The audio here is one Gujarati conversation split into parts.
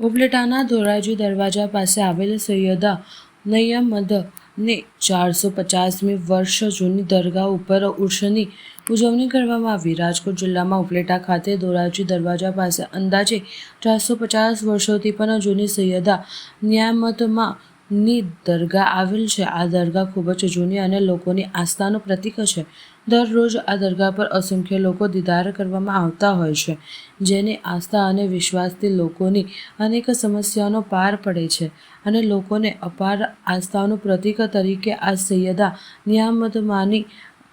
ઉપલેટાના ધોરાજી દરવાજા પાસે આવેલ સૈયદા નૈયમદ ને ચારસો પચાસમી વર્ષ જૂની દરગાહ ઉપર ઉર્ષની ઉજવણી કરવામાં આવી. રાજકોટ જિલ્લામાં ઉપલેટા ખાતે ધોરાજી દરવાજા પાસે અંદાજે ચારસો પચાસ વર્ષોથી પણ જૂની સૈયદા નિયામતમાં ની દરગાહ આવેલ છે. આ દરગાહ ખૂબ જ જૂની અને લોકોની આસ્થાનું પ્રતીક છે. દરરોજ આ દરગાહ પર અસંખ્ય લોકો દીદાર કરવામાં આવતા હોય છે, જેની આસ્થા અને વિશ્વાસથી લોકોની અનેક સમસ્યાનો પાર પડે છે અને લોકોને અપાર આસ્થાનું પ્રતીક તરીકે આ સૈયદા નિયામતમાની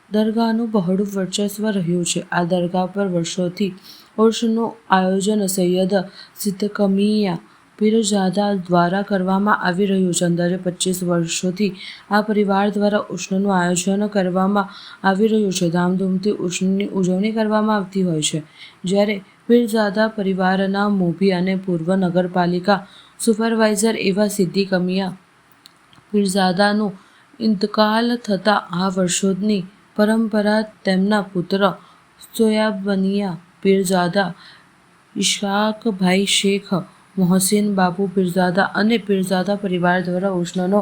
દરગાહનું બહોળું વર્ચસ્વ રહ્યું છે. આ દરગાહ પર વર્ષોથી ઉર્ષનું આયોજન સૈયદ સિદ્દકમિયા પીરજાદા દ્વારા કરવામાં આવી રહ્યું છે. અંદાજે પચીસ વર્ષોથી આ પરિવાર દ્વારા ઉષ્ણનું આયોજન કરવામાં આવી રહ્યું છે. ધામધૂમથી ઉષ્ણની ઉજવણી કરવામાં આવતી હોય છે. જ્યારે પીરજાદા પરિવારના મોભી અને પૂર્વ નગરપાલિકા સુપરવાઇઝર એવા સિદ્ધિ કમિયા પીરઝાદાનું ઇંતકાલ થતાં આ વર્ષોની પરંપરા તેમના પુત્ર સોયાબનિયા પીરઝાદા ઇશાકભાઈ શેખ મોહસિન બાપુ પીરઝાદા અને પીરઝાદા પરિવાર દ્વારા ઉષ્ણનો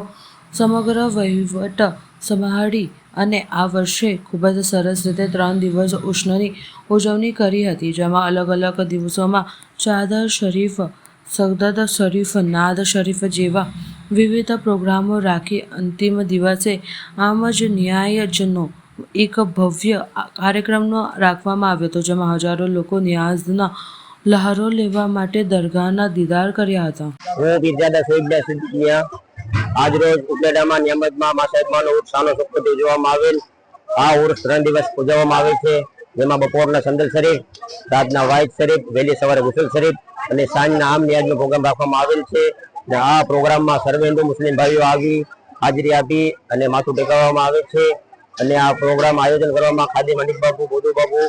સમગ્ર વહીવટ સંભાળી અને આ વર્ષે ખૂબ જ સરસ રીતે ત્રણ દિવસ ઉષ્ણની ઉજવણી કરી હતી, જેમાં અલગ અલગ દિવસોમાં ચાદર શરીફ, સગદદ શરીફ, નાદ શરીફ જેવા વિવિધ પ્રોગ્રામો રાખી અંતિમ દિવસે આમ જ ન્યાયજનો એક ભવ્ય કાર્યક્રમનો રાખવામાં આવ્યો હતો, જેમાં હજારો લોકો ન્યાઝના લહારો લેવા માટે દરગાહના દીદાર કર્યા હતા. હું પીરજાદા સૈયદા સિદ્ધિયા આજ રોજ ઉપલેટામાં નિયમિતમાં મા સાહેબમાંનો ઉર્સ સાનો ઉજવવામાં આવેલ. આ ઉર્સ ત્રણ દિવસ ઉજવવામાં આવે છે. જેમાં બપોરના સંદલ શરીફ, રાતના વાઇટ શરીફ, વહેલી સવારે ગુસલ શરીફ અને સાંજના આમ નિયાજનો પ્રોગ્રામ રાખવામાં આવેલ છે. અને આ પ્રોગ્રામમાં સર્વે હિન્દુ મુસ્લિમ ભાઈઓ આવી હાજરી આપી અને માથું ટેકાવવામાં આવે છે. અને આ પ્રોગ્રામ આયોજન કરવામાં ખાદી મનિક બાબુ બોધુ બાબુ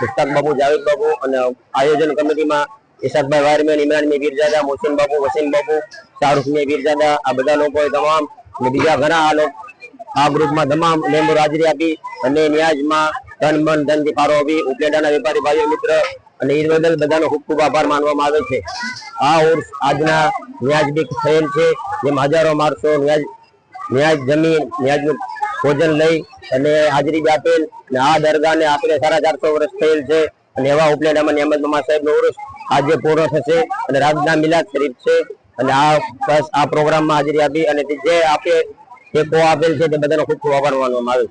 મુસ્તાક બાબુ જાવેદ બાબુ અને આયોજન કમિટીમાં ઇશાકભાઈ વારમેન ઇમરાન મી વીરજાદા, મોહસિન બાબુ વસીમ બાબુ શાહરૂખ મી વીરજાદા, આ બધા લોકોએ તમામ બીજા ઘણા આ લોકો આ ગ્રુપમાં તમામ મેમ્બર હાજરી આપી અને ન્યાજમાં ધન, મન, ધનથી ફાળો આપી. ઉપલેટાના વેપારી ભાઈઓ, મિત્ર અને બદલ બધાનો ખૂબ ખૂબ આભાર માનવામાં આવે છે. આ ઉર્સ આજના ન્યાજબીક થયેલ છે. જેમ હજારો માણસો ન્યાજ ન્યાજ જમીન, ન્યાજનું ભોજન લઈ અને હાજરી આપેલ અને આ દરગાહને આપણે સાડા ચારસો વર્ષ થયેલ છે. અને એવા ઉપલેટામાં નિયમત સાહેબ સાહેબનો ઉર્સ આજે પૂરો થશે અને રાજના મિલાદ શરીફ છે. અને આ બસ આ પ્રોગ્રામમાં હાજરી આપી અને જે આપે ટેકો આપેલ છે તે બધાનો ખૂબ ખૂબ આભાર માનવામાં આવે